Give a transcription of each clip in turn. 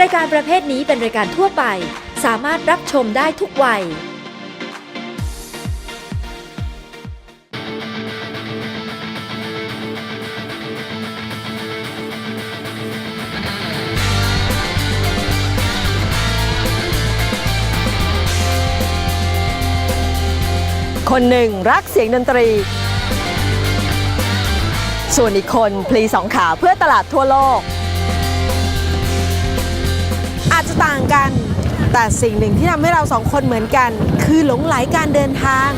รายการประเภทนี้เป็นรายการทั่วไป สามารถรับชมได้ทุกวัย คนหนึ่งรักเสียงดนตรี ส่วนอีกคนพลีสองขาเพื่อตลาดทั่วโลก จจะต่างกัน แต่สิ่งหนึ่งที่ทำให้เราสองคนเหมือนกัน คือหลงไหลการเดินทาง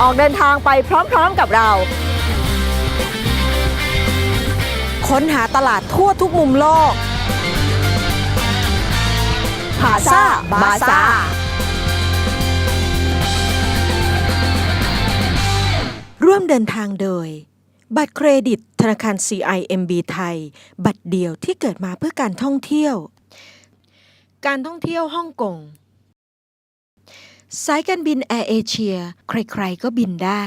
ออกเดินทางไปพร้อมๆกับเรา ค้นหาตลาดทั่วทุกมุมโลก ผาซาบาซาร่วมเดินทางโดย บัตรเครดิต ธนาคาร CIMB ไทย บัตรเดียวที่เกิดมาเพื่อการท่องเที่ยว การท่องเที่ยวฮ่องกงสายการบินแอร์เอเชีย ใครๆก็บินได้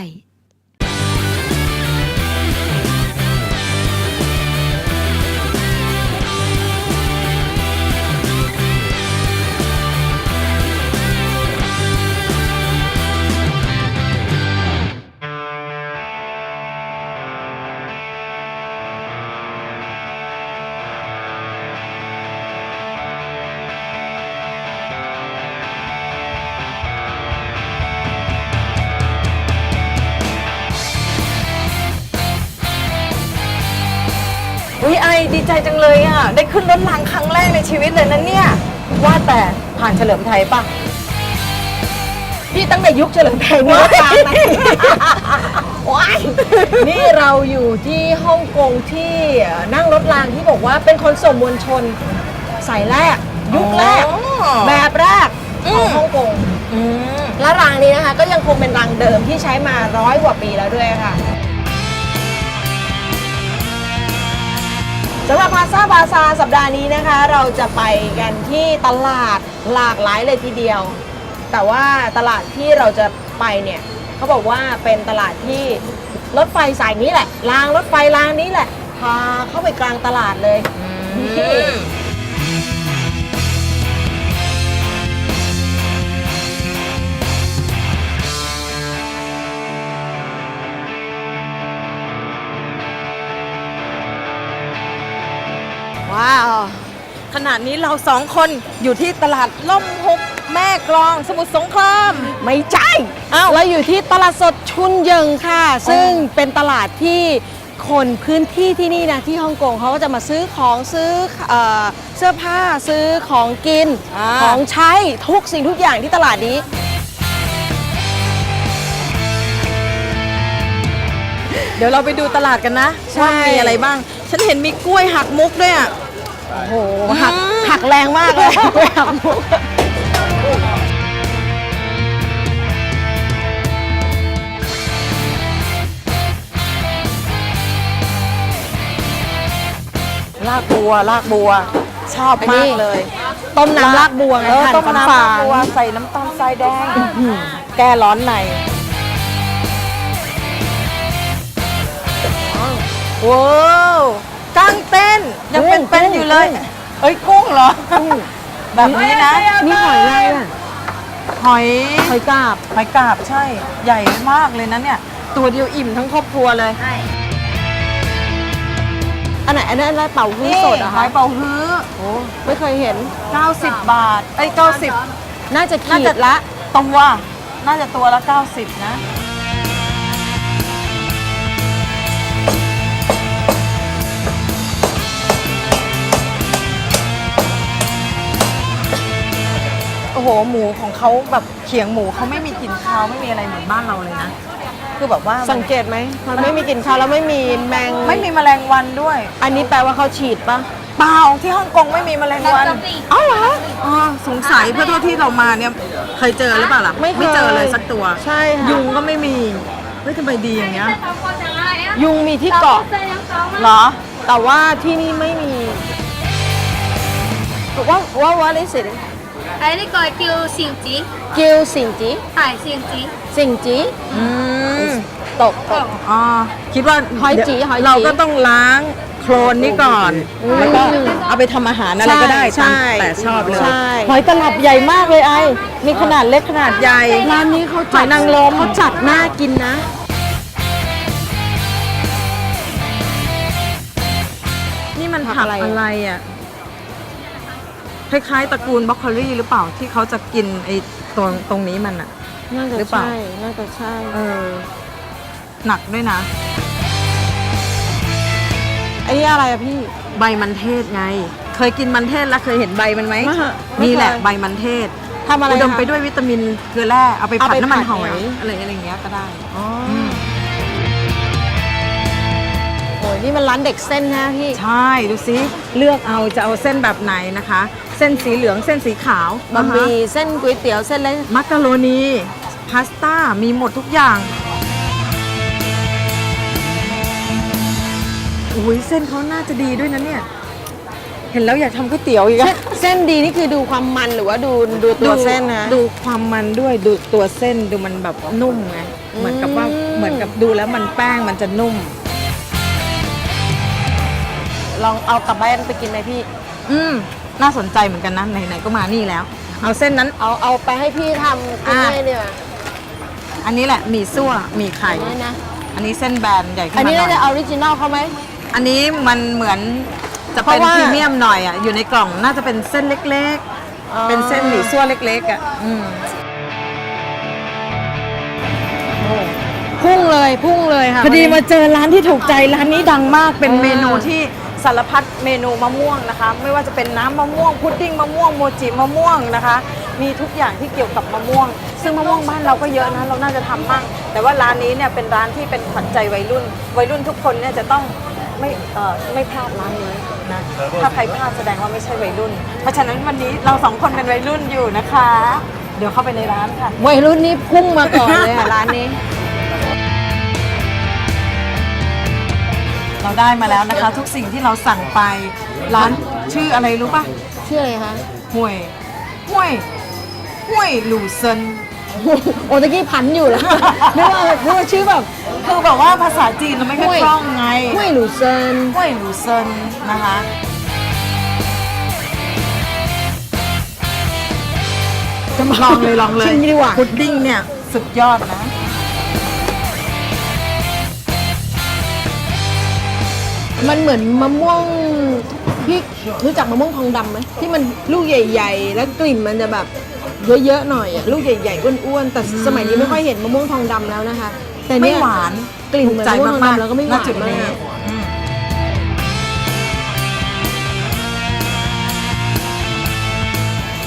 อุ้ยไอดีใจจังเลยอะ ได้ขึ้นรถรางครั้งแรกในชีวิตเลยนะเนี่ย ว่าแต่ผ่านเฉลิมไทยปะพี่ตั้งแต่ยุคเฉลิมไทยมีรถรางนะว้ายนี่เราอยู่ที่ฮ่องกงที่นั่งรถรางที่บอกว่าเป็นคนส่งมวลชนสายแรก ยุคแรก แบบแรกของฮ่องกงและรางนี้นะคะ ก็ยังคงเป็นรางเดิมที่ใช้มาร้อยกว่าปีแล้วด้วยค่ะ สำหรับพาซาบาซาสัปดาห์นี้นะคะ เราจะไปกันที่ตลาดหลากหลายเลยทีเดียว แต่ว่าตลาดที่เราจะไปเนี่ยเขาบอกว่าเป็นตลาดที่รถไฟสายนี้แหละรางรถไฟรางนี้แหละพาเข้าไปกลางตลาดเลยนี่ ว้าว ขนาดนี้เราสองคนอยู่ที่ตลาดล่มฮุกแม่กลองสมุทรสงคราม ไม่ใช่อ้าวเราอยู่ที่ตลาดสดชุนเยิงค่ะ ซึ่งเป็นตลาดที่คนพื้นที่ที่นี่นะที่ฮ่องกงเขาก็จะมาซื้อของซื้อเอ่อเสื้อผ้าซื้อของกินของใช้ทุกสิ่งทุกอย่างที่ตลาดนี้ เดี๋ยวเราไปดูตลาดกันนะว่ามีอะไรบ้าง ฉันเห็นมีกล้วยหักมุกด้วยอะ โอ้โหหักหักแรงมากเลยกล้วยหักมุกลากบัวลากบัว ชอบมากเลย ต้มน้ำลากบัวไงเออหั่นต้มฝานน้ำฝาลาบัวใส่น้ำตาลทรายแดง แก้ร้อนในว้าวกั้งเต้น ยังเป็น เป็นอยู่เลย เอ้ยกุ้งเหรอแบบนี้นะนี่หอยอะไรอะหอย หอยกาบ หอยกาบใช่ ใหญ่มากเลยนะเนี่ย ตัวเดียวอิ่มทั้งครอบครัวเลยอันไหนอันนั้นอะไรเป่าฮื้อสดเหรอะหคะอยเป่าฮื้อ โอ้ไม่เคยเห็น 90 บาท เอ้ย 90 น่าจะน่าขีจะดละ ตัว น่าจะตัวละ 90 นะ โอ้โหหมูของเขาแบบเขียงหมูเขาไม่มีกลิ่นคาวไม่มีอะไรเหมือนบ้านเราเลยนะ คือแบบว่ามันสังเกตไหมมันไม่มีกลิ่นคาวแล้วไม่มีแมง ไม่มีแมลงวันด้วย อันนี้แปลว่าเขาฉีดปะเปล่าที่ฮ่องกงไม่มีแมลงวันอ้าวเหรออ๋อสงสัยเพราะเท่าที่เรามาเนี่ยเคยเจอหรือเปล่าล่ะไม่เคยเจอเลยสักตัวใช่ค่ะยุงก็ไม่มีเฮ้ยทำไมดีอย่างเงี้ยยุงมีที่เกาะเหรอ แต่ว่าที่นี่ไม่มีว่าว่า what is it あれこれ九星期， กิวสิงจี 嗨，星期， สิงจีตกตก อ๋อคิดว่า หอยจีหอยจี เราก็ต้องล้างโคลนนี่ก่อน แล้วก็เอาไปทำอาหารอะไรก็ได้ ใช่ ตามแต่ชอบเลย ใช่ หอยตลับใหญ่มากเลยไอมีขนาดเล็กขนาดใหญ่ ร้านนี้เขา หอยนางรม เขาจัดน่ากินนะ นี่มัน ผัก ผัก อะไรอะ อะไรอ่ะ คล้ายๆตระกูลบรอกโคลีหรือเปล่าที่เขาจะกินไอ้ตรงตรงนี้มันอะน่าจะหรือเปล่าใช่น่าจะใช่เออ หนักด้วยนะอันนี้อะไรอะพี่ ใบมันเทศไง เคยกินมันเทศแล้วเคยเห็นใบมันไหมไม่เคยไม่นี่แหละเคยใบมันเทศทำอะไรอุดมคะ ไปด้วยวิตามินเกลือแร่เอาไปเอาผัดไปน้ำมันผัดหอยเนี่ยอะไรอะไรอย่างเงี้ยก็ได้ อ๋ออโนี่มันร้านเด็กเส้นนะพี่ ใช่ดูซิเลือกเอาจะเอาเส้นแบบไหนนะคะ เส้นสีเหลืองเส้นสีขาวบะหมี่เส้นก๋วยเตี๋ยวเส้นเล็กมักกะโรนีพาสต้ามีหมดทุกอย่างอุ้ยเส้นเขาน่าจะดีด้วยนะเนี่ย เห็นแล้วอยากทำก๋วยเตี๋ยวอีกอะเส้นดีนี่คือดูความมันหรือว่าดูดูตัวเส้นนะดูความมันด้วยดูตัวเส้นดูมันแบบนุ่มไงเหมือนกับว่าอืมเหมือนกับดูแล้วมันแป้งมันจะนุ่ม ลองเอากลับบ้านไปกินไหมพี่ อืม น่าสนใจเหมือนกันนะ ไหนๆก็มานี่แล้ว เอาเส้นนั้น เอาเอาไปให้พี่ทำกินอะ ให้เนี่ยอันนี้แหละหมี่ซั่วหมี่ไข่ นี่นะ อันนี้เส้นแบนใหญ่ขึ้นอันมานี้หน่น่าจะอยออริจินอลเขาไหม อันนี้มันเหมือนจะเพเป็นราะว่า พรีเมียมหน่อยอะ อยู่ในกล่องน่าจะเป็นเส้นเล็กอ๋อๆ เป็นเส้นหมี่ซั่วเล็กๆอะอืมพุ่งเลยพุ่งเลยค่ะพอดีวันนี้มาเจอร้านที่ถูกใจร้านนี้ดังมากเป็นเออเมนูที่ สารพัดเมนูมะม่วงนะคะ ไม่ว่าจะเป็นน้ำมะม่วงพุดดิ้งมะม่วงโมจิมะม่วงนะคะ มีทุกอย่างที่เกี่ยวกับมะม่วง ซึ่งมะม่วงบ้านเราก็เยอะนะเราน่าจะทำมั่งแต่ว่าร้านนี้เนี่ยเป็นร้านที่เป็นขวัญใจวัยรุ่น วัยรุ่นทุกคนเนี่ยจะต้องไม่เอ่อไม่พลาดร้านนี้นะถ้าใครพลาดแสดงว่าไม่ใช่วัยรุ่น เพราะฉะนั้นวันนี้เราสองคนเป็นวัยรุ่นอยู่นะคะ เดี๋ยวเข้าไปในร้านค่ะ วัยรุ่นนี้พุ่งมาก่อนเลยค่ะร้านนี้ เราได้มาแล้วนะคะ ทุกสิ่งที่เราสั่งไปร้านชื่ออะไรรู้ป่ะชื่ออะไรคะห่วยห่วยห่วยหลูเซินโอ้ตะกี้พันอยู่แล้วนึกว่านึกว่าชื่อแบบคือแบบว่าภาษาจีนเราไม่ค่อยห่วยคล่องไงห้วยหลูเซินห่วยหลูเซินนะคะลองเลยลองเลยชิมดีกว่าพุดดิ้งเนี่ยสุดยอดนะ มันเหมือนมะม่วงพี่รู้จักมะม่วงทองดำไหมที่มันลูกใหญ่ ๆ แล้วกลิ่นมันจะแบบเยอะๆหน่อยอะลูกใหญ่ๆอ้วนๆแต่สมัยนี้ไม่ค่อยเห็นมะม่วงทองดำแล้วนะคะ แต่ไม่เนี่ยหวานกลิ่นเหมือนใจมะม่วงทองมากดำแล้วก็ไม่หณวานจุดนี้มากอืม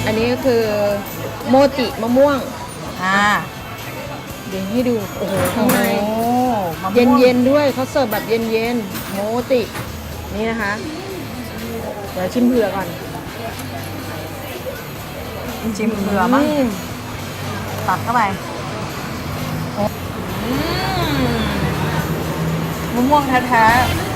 อันนี้ก็คือโมจิมะม่วงอ่าเดี๋ยวให้ดูโอ้โหข้างในโอ้ มะม่วงเย็นๆด้วยเขาเสิร์ฟแบบเย็นๆโมติ นี่นะคะเดี๋ยวชิมเผื่อก่อนชิมเผื่อมั้งอืมตัดเข้าไปอืมมะม่วงแท้ๆ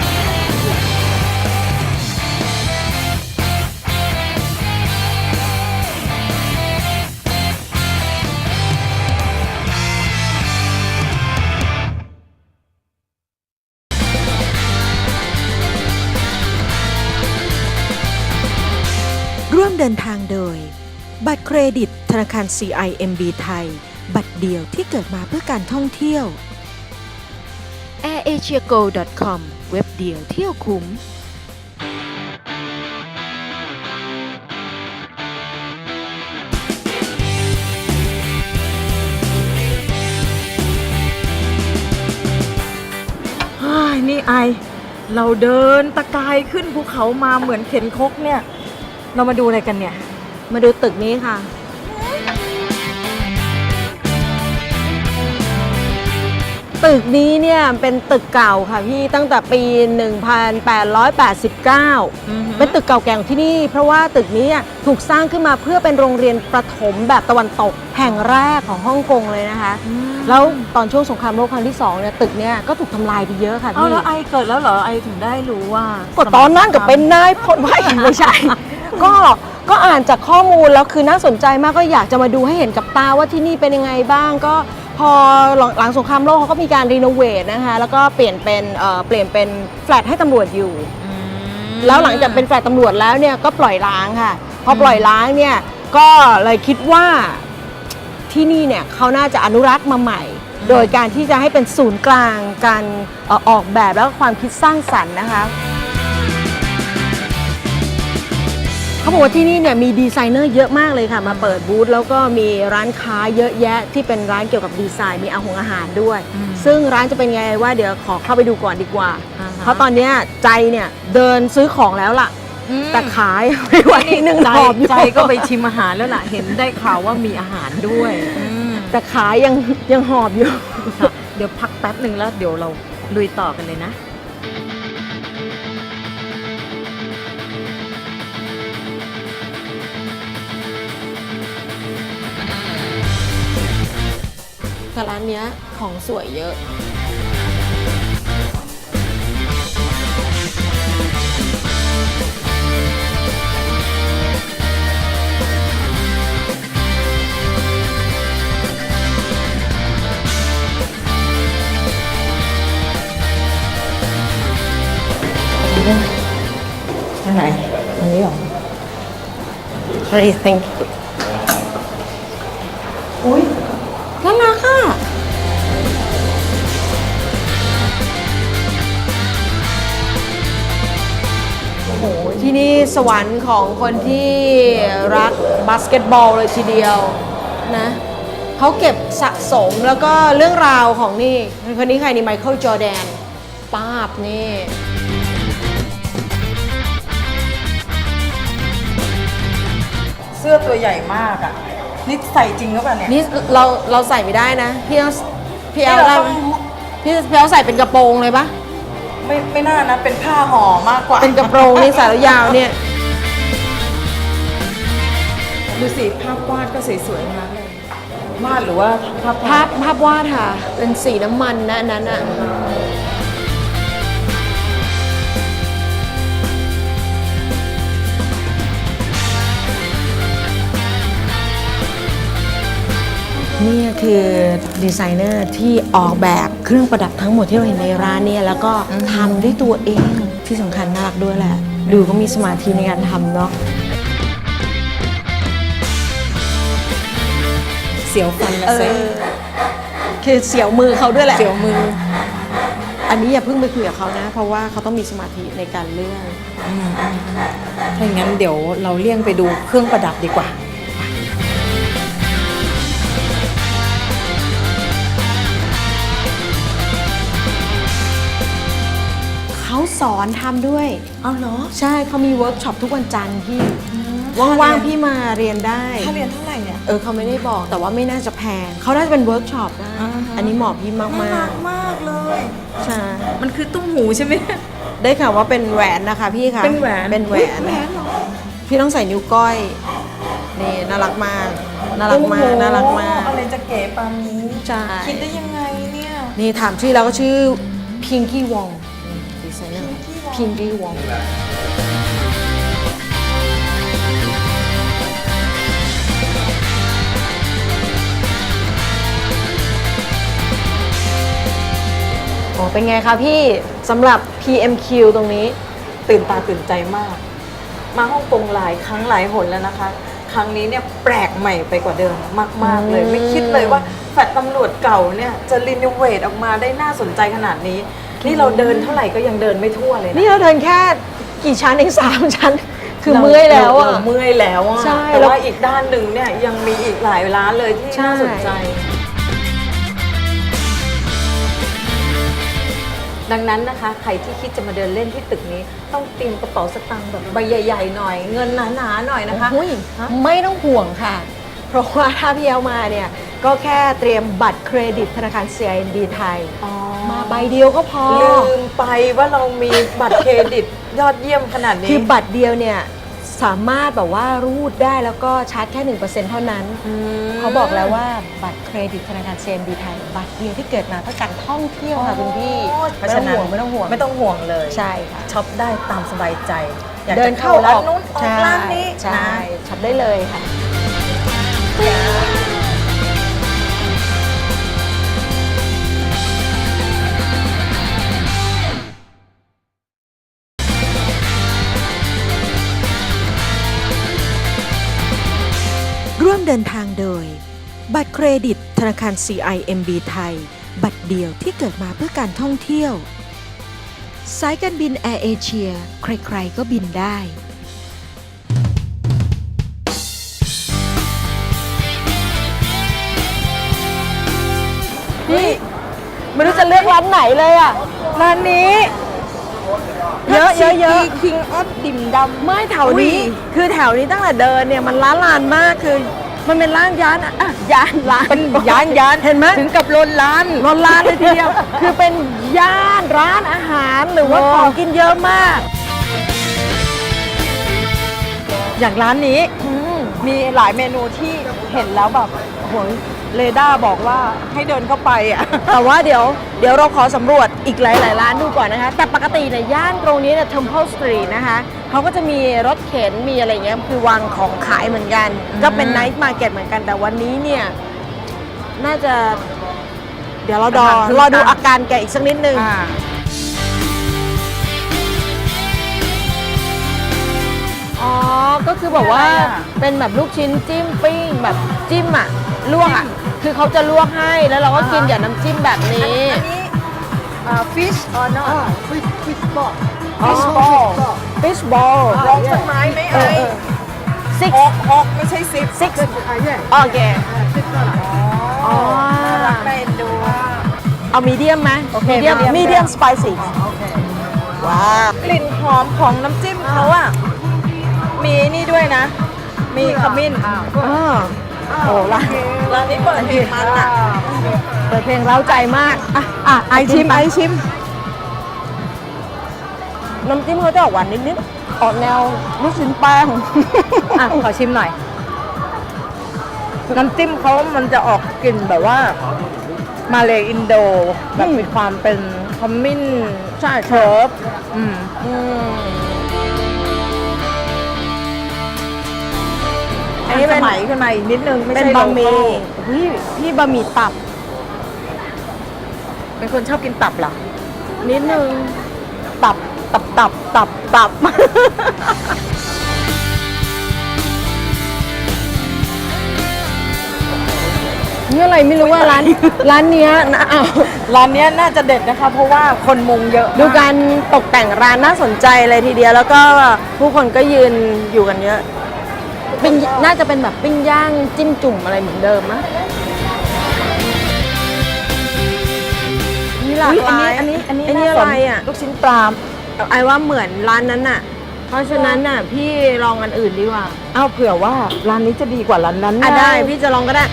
เดินทางโดย บัตรเครดิต ธนาคาร CIMB ไทย บัตรเดียวที่เกิดมาเพื่อการท่องเที่ยว airasiago.com เว็บเดียวเที่ยวคุ้ม เฮ้ยนี่ไอ เราเดินตะกายขึ้นภูเขามาเหมือนเข็นคกเนี่ย เรามาดูอะไรกันเนี่ย มาดูตึกนี้ค่ะ ตึกนี้เนี่ยเป็นตึกเก่าค่ะพี่ตั้งแต่ปี 1889 เป็นตึกเก่าแก่ของที่นี่ เพราะว่าตึกนี้อะถูกสร้างขึ้นมาเพื่อเป็นโรงเรียนประถมแบบตะวันตกแห่งแรกของฮ่องกงเลยนะคะ แล้วตอนช่วงสงครามโลกครั้งที่สองเนี่ยตึกเนี่ยก็ถูกทำลายไปเยอะค่ะเอาพี่ แล้วไอเกิดแล้วเหรอไอถึงได้รู้ว่า ก็ตอนนั้นก็เป็นนายพลไม่ไม่ใช่ ก็ก็อ่านจากข้อมูลแล้วคือน่าสนใจมากก็อยากจะมาดูให้เห็นกับตาว่าที่นี่เป็นยังไงบ้างก็พอหลังหลังสงครามโลกเขาก็มีการรีโนเวทนะคะแล้วก็เปลี่ยนเป็นเอ่อเปลี่ยนเป็นแฟลตให้ตำรวจอยู่ แล้วหลังจากเป็นแฟลตตำรวจแล้วเนี่ยก็ปล่อยล้างค่ะ พอปล่อยล้างเนี่ยก็เลยคิดว่าที่นี่เนี่ยเขาน่าจะอนุรักษ์มาใหม่ โดยการที่จะให้เป็นศูนย์กลางการเอ่อออกแบบแล้วก็ความคิดสร้างสรรค์นะคะ เขาบอกว่าที่นี่เนี่ยมีดีไซเนอร์เยอะมากเลยค่ะ มาเปิดบูธแล้วก็มีร้านค้าเยอะแยะที่เป็นร้านเกี่ยวกับดีไซน์มีอาหงอาหารด้วยซึ่งร้านจะเป็นไงว่าเดี๋ยวขอเข้าไปดูก่อนดีกว่าเพราะตอนเนี้ยใจเนี่ยเดินซื้อของแล้วล่ะแต่ขายไม่ไหวหนึ่งใจหอบอยู่ใจก็ไปชิมอาหารแล้วล่ะ เห็นได้ข่าวว่ามีอาหารด้วยแต่ขายยังยังหอบอยู่ ค่ะเดี๋ยวพักแป๊บหนึ่งแล้วเดี๋ยวเราลุยต่อกันเลยนะ แต่ร้านเนี้ยของสวยเยอะ อันไหนอันนี้หรอ What do you think ที่นี่สวรรค์ของคนที่รักบาสเกตบอลเลยทีเดียวนะเขาเก็บสะสมแล้วก็เรื่องราวของนี่คนนี้ใครนี่ไมเคิลจอแดนป้าบนี่เสื้อตัวใหญ่มากอะ นี่ใส่จริงหรือเปล่าเนี่ย นี่เราเราใส่ไม่ได้นะ พี่ต้องพี่เอานี่เราได้ต้องพี่พี่เอาใส่เป็นกระโปรงเลยปะ ไม่ไม่น่านะ เป็นผ้าห่อมากกว่าเป็นกระโปรงนี่ใส่แล้วยาวเนี่ย ดูสิภาพวาดก็สวยๆมากเลยวาดหรือว่าภาพภาพภาพวาดค่ะ เป็นสีน้ำมันนะอันนั้นอะ นี่คือดีไซเนอร์ที่ออกแบบเครื่องประดับทั้งหมดที่เราเห็นในร้านเนี่ยแล้วก็ทำด้วยตัวเองที่สำคัญน่ารักด้วยแหละ ดูก็มีสมาธิในการทำเนาะเสียวฟันนะเอเซ็อคือเสียวมือเขาด้วยแหละ เสียวมือ อันนี้อย่าเพิ่งไปคุยกับเขานะ เพราะว่าเขาต้องมีสมาธิในการเลือกถ้าอย่างนั้นเดี๋ยวเราเลี่ยงไปดูเครื่องประดับดีกว่า สอนทำด้วย เอาเหรอใช่เขามีเวิร์กช็อปทุกวันจันทร์พี่ ว่างๆพี่มาเรียนได้ ค่าเรียนเท่าไหร่เนี่ย เออเขาไม่ได้บอกแต่ว่าไม่น่าจะแพง เขาน่าจะเป็นเวิร์กช็อปนะ อ่าฮะ อันนี้เหมาะพี่มากน่ารักมากเลย ๆใช่มันคือตุ้มหูใช่ไหม ได้ข่าวว่าเป็นแหวนนะคะพี่ค่ะเป็นแหวน เป็นแหวนแหวนเหรอ พี่ต้องใส่นิ้วก้อยนี่น่ารักมากน่ารักมากน่ารักมาก อะไรจะเก๋ปานนี้ ใช่ คิดได้ยังไงเนี่ย นี่ถามชื่อแล้วก็ชื่อพิงกี้วองดีไซ เนอร์พิงกี้วองโอ้เป็นไงคะพี่สำหรับ PMQ ตรงนี้ ตื่นตาตื่นใจมาก มาฮ่องกงหลายครั้งหลายหนแล้วนะคะ ครั้งนี้เนี่ยแปลกใหม่ไปกว่าเดิมมาก ๆ เลย ไม่คิดเลยว่าแฟลตตำรวจเก่าเนี่ยจะรีโนเวทออกมาได้น่าสนใจขนาดนี้ นี่เราเดินเท่าไหร่ก็ยังเดินไม่ทั่วเลยนะนี่เราเดินแค่กี่ชั้นเองสามชั้น คือเมื่อยแล้วอะเราเมื่อยแล้วอะใช่แต่แล้วว่าอีกด้านหนึ่งเนี่ยยังมีอีกหลายร้านเลยที่ใช่น่าสนใจ ดังนั้นนะคะ ใครที่คิดจะมาเดินเล่นที่ตึกนี้ ต้องเตรียมกระเป๋าสตางค์แบบใบใหญ่ ๆ หน่อย เงินหนาๆหน่อยนะคะโอ้ยฮะไม่ต้องห่วงค่ะเพราะว่าถ้าพี่เอามาเนี่ยก็แค่เตรียมบัตรเครดิตธนาคาร CIMB ไทย มาใบเดียวก็พอ ลืมไปว่าเรามีบัตรเครดิตยอดเยี่ยมขนาดนี้ คือบัตรเดียวเนี่ยสามารถแบบว่ารูดได้แล้วก็ชาร์จแค่ 1%เท่านั้นมเขาบอกแล้วว่าบัตรเครดิตธนาคาร CIMB ไทย บัตรเดียวที่เกิดมาเพื่อการท่องเที่ยวค่ะคุณพี่เพราะไม่ฉะต้องนั้นห่วงไม่ต้องห่วงไม่ต้องห่วงเลยใช่ค่ะช็อปได้ตามสบายใจ อยากเดิจะนเข้าเข้าร้านออกนู้นออกใช่ร้านนี้ใช่ช็อปได้เลยค่ะ บัตรเครดิต ธนาคาร CIMB ไทย บัตรเดียวที่เกิดมาเพื่อการท่องเที่ยว สายการบินแอร์เอเชียใครๆก็บินได้พี่ไม่รู้จะเลือกร้านไหนเลยอะ ร้านนี้ เยอะเยอะเยอะคิงออฟดิมดำไม่แถวนี้ คือแถวนี้ตั้งแต่เดินเนี่ยมันร้านลานมากคือ มันเป็นร้านย้านอะอะย้านร้านเป็นย้านย้านเห็นไหมถึงกับลนร้านรถร้านเลยทีเดียว คือเป็นย่านร้านอาหารหรือว่าโอ้ของกินเยอะมาก อย่างร้านนี้มีหลายเมนูที่เห็นแล้วแบบโหยเรดาร์บอกว่าให้เดินเข้าไปอะ แต่ว่าเดี๋ยวเดี๋ยวเราขอสำรวจอีกหลาย ๆ ร้านดูก่อนนะคะ แต่ปกติเนี่ยย่านตรงนี้เนี่ย Temple Street นะคะ เขาก็จะมีรถเข็นมีอะไรเงี้ยคือวางของขายเหมือนกัน ก็เป็น Night Market เหมือนกัน แต่วันนี้เนี่ย น่าจะ เดี๋ยวเราดออาหารรอดูอาการแกอีกสักนิดนึง อ่าอ๋อ ก็คือบอกว่าอะไรอะเป็นแบบลูกชิ้นจิ้มปิ้งแบบจิ้มอะ ลวกอะ คือเขาจะลวกให้แล้วเราก็กินกับน้ำจิ้มแบบนี้ อันนี้อ่าฟิชอ๋อ no ฟิชฟิชบอล fish ball fish ball ล องสักไม้ไหมเอไอ้อเออ six หกหกไม่ใช่สิบ six โอเคอ๋อรักแม่เอ็นดูเอามีเดียมไหมโอเคมีเดียม medium มีเดียมสไปซี่ว้าวกลิ่นหอมของน้ำจิ้มเขาอะ มีนี่ด้วยนะ มีขมิ้นอ่าโอ้ร้านร้านนี้เปิดเพลงมันอะ เปิดเพลงเร้าใจมาก อะ อะไอชิมไอชิม น้ำจิ้มเขาจะออกหวานนิดๆออกแนวลูกชิ้นแป้ง อะขอชิมหน่อย น้ำจิ้มเขามันจะออกกลิ่นแบบว่า มาเลยอินโด แบบมีความเป็นขมิ้นใช่เชิร์ฟอืมอืมอันนี้เป็นไหมขึ้นมาอีกนิดนึงไม่เป็นใช่บะหมี่โลโก้พี่พี่บะหมี่ตับ เป็นคนชอบกินตับเหรอนิดนึงตับ ตับตับตับตับ นี่อะไรไม่รู้ว่าร้าน ร้านเนี้ยนะอ้าวร้านเนี้ยน่าจะเด็ดนะคะ เพราะว่าคนมุงเยอะดูการตกแต่งร้านน่าสนใจเลยทีเดียว แล้วก็ผู้คนก็ยืนอยู่กันเยอะปิ้งน่าจะเป็นแบบปิ้งย่างจิ้มจุ่มอะไรเหมือนเดิมมะนี่หลากอุ๊ยหลายอันนี้อันนี้ไอ้นี่น่าอะสนไรอะ ลูกชิ้นปลา ไอ้ว่าเหมือนร้านนั้นน่ะ เพราะฉะนั้นน่ะ พี่ลองอันอื่นดีกว่าอ้าวเผื่อว่าร้านนี้จะดีกว่าร้านนั้นอะนะได้พี่จะลองก็ได้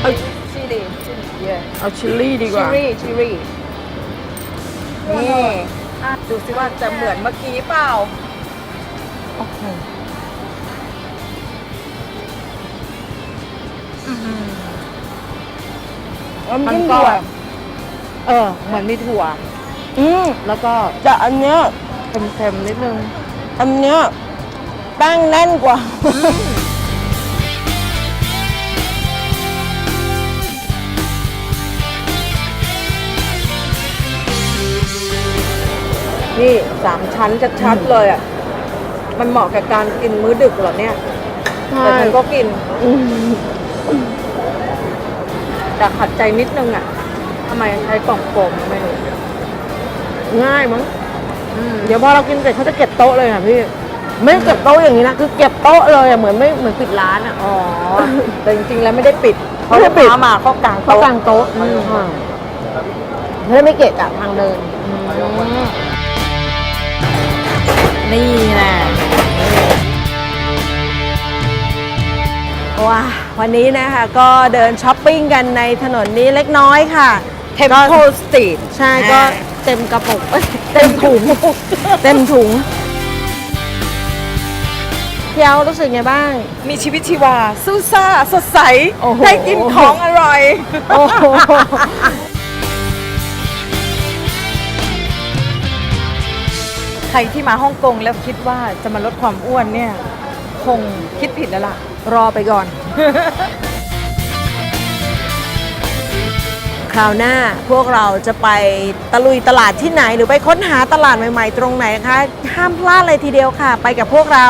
เอาชิลีเย่เอาชิลลี่ดีกชิว่าลีชิลีนี่อะดูสิว่าจะเหมือนเมื่อกี้เปล่าโอ้โหมันมันจิ้มก็ถั่ว เออ เหมือนมีถั่ว อืมแล้วก็แต่อันเนี้ยเค็มๆนิดนึง อันเนี้ยแป้งแน่นกว่า นี่สามชั้นชัดๆเลยอะ มันเหมาะกับการกินมื้อดึกเหรอเนี่ยใช่แต่ฉันก็กินอืมแต่ขัดใจนิดนึงอะ ทำไมใช้กล่องโฟมไม่รู้ง่ายมั้งอืมเดี๋ยวพอเรากินเสร็จเขาจะเก็บโต๊ะเลยค่ะพี่ ไม่ได้เก็บโต๊ะอย่างนี้นะคือเก็บโต๊ะเลยอะเหมือนไม่เหมือนปิดร้านอะ อ๋อ แต่จริงๆแล้วไม่ได้ปิดไม่ได้ปิด ลูกค้ามาเขากางเขาโต๊ะกางโต๊ะอืมค่ะเพื่อไม่เกะกะทางเดินนี่แหละว้าวันนี้นะคะก็เดินช้อปปิ้งกันในถนนนี้เล็กน้อยค่ะ เทมโพสตรีทใช่ก็เต็มกระปุกเอ้ยเต็มถุงเต็มถุงพี่เอารู้สึกไงบ้าง มีชีวิตชีวาสู้ซ่าสดใส โอ้โห ได้กินของอร่อย โอ้โหใครที่มาฮ่องกงแล้วคิดว่าจะมาลดความอ้วนเนี่ย คงคิดผิดแล้วล่ะ รอไปก่อน ราวหน้าพวกเราจะไปตะลุยตลาดที่ไหน หรือไปค้นหาตลาดใหม่ ๆ ตรงไหนคะ ห้ามพลาดเลยทีเดียวค่ะ ไปกับพวกเรา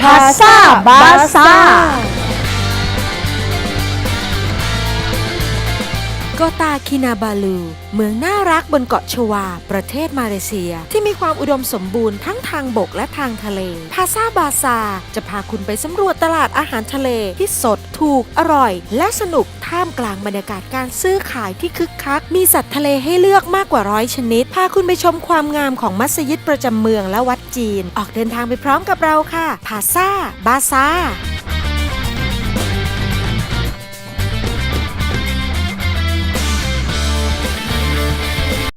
Plaza Bazaar โกตาคินาบาลู เมืองน่ารักบนเกาะชวา ประเทศมาเลเซีย ที่มีความอุดมสมบูรณ์ทั้งทางบกและทางทะเล พาซาบาซา จะพาคุณไปสำรวจตลาดอาหารทะเลที่สดถูกอร่อย และสนุกท่ามกลางบรรยากาศการซื้อขายที่คึกคัก มีสัตว์ทะเลให้เลือกมากกว่าร้อยชนิด พาคุณไปชมความงามของมัสยิดประจำเมืองและวัดจีน ออกเดินทางไปพร้อมกับเราค่ะพาซาบาซา